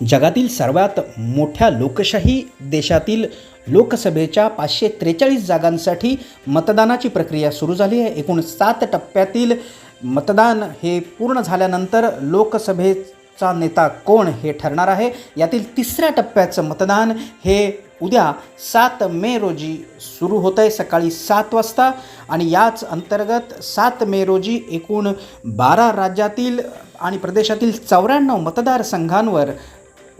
जगातील सर्वात मोठ्या लोकशाही देशातील लोकसभेच्या पाचशे त्रेचाळीस जागांसाठी मतदानाची प्रक्रिया सुरू झाली आहे. एकूण सात टप्प्यातील मतदान हे पूर्ण झाल्यानंतर लोकसभेचा नेता कोण हे ठरणार आहे? यातील तिसऱ्या टप्प्याचं मतदान हे उद्या सात मे रोजी सुरू होतं आहे सकाळी सात वाजता. आणि याच अंतर्गत सात मे रोजी एकूण बारा राज्यातील आणि प्रदेशातील चौऱ्याण्णव मतदारसंघांवर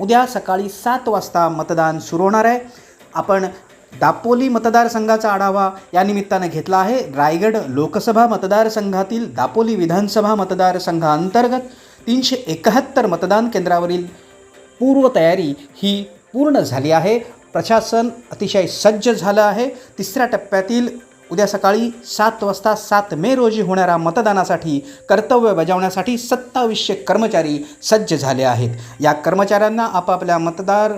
उद्या सकाळी सात वाजता मतदान सुरू होणार आहे. आपण दापोली मतदारसंघाचा आढावा या निमित्तानं घेतला आहे. रायगड लोकसभा मतदारसंघातील दापोली विधानसभा मतदारसंघाअंतर्गत तीनशे एकाहत्तर मतदान केंद्रावरील पूर्वतयारी ही पूर्ण झाली आहे. प्रशासन अतिशय सज्ज झालं आहे. तिसऱ्या टप्प्यातील उद्या सकाळी सात वाजता सात मे रोजी होणाऱ्या मतदानासाठी कर्तव्य बजावण्यासाठी सत्तावीसशे कर्मचारी सज्ज झाले आहेत. या कर्मचाऱ्यांना आपापल्या मतदार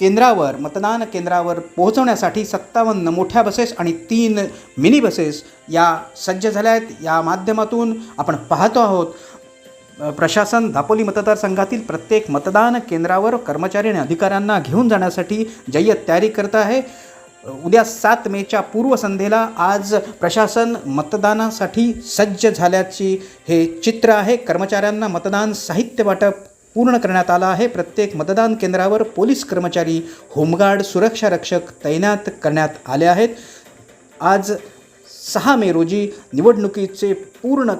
केंद्रावर मतदान केंद्रावर पोहोचवण्यासाठी सत्तावन्न मोठ्या बसेस आणि तीन मिनी बसेस या सज्ज झाल्या आहेत. या माध्यमातून आपण पाहतो आहोत प्रशासन दापोली मतदारसंघातील प्रत्येक मतदान केंद्रावर कर्मचारी आणि अधिकाऱ्यांना घेऊन जाण्यासाठी जय्यत तयारी करत आहे. उद्या सात मेच्या पूर्वसंध्येला आज प्रशासन मतदानासाठी सज्ज झाल्याची हे चित्र आहे. कर्मचाऱ्यांना मतदान साहित्य वाटप पूर्ण करण्यात आलं आहे. प्रत्येक मतदान केंद्रावर पोलीस कर्मचारी होमगार्ड सुरक्षा रक्षक तैनात करण्यात आले आहेत. आज सहा मे रोजी निवडणुकीचे पूर्ण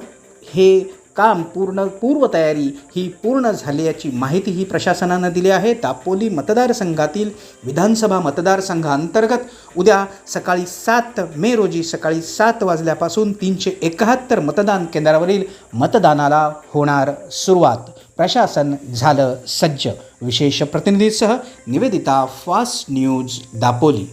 हे काम पूर्ण पूर्वतयारी ही पूर्ण झाल्याची माहिती ही प्रशासनानं दिली आहे. दापोली मतदारसंघातील विधानसभा मतदारसंघाअंतर्गत उद्या सकाळी सात मे रोजी सकाळी सात वाजल्यापासून तीनशे एकाहत्तर मतदान केंद्रावरील मतदानाला होणार सुरुवात. प्रशासन झालं सज्ज. विशेष प्रतिनिधीसह निवेदिता फास्ट न्यूज दापोली.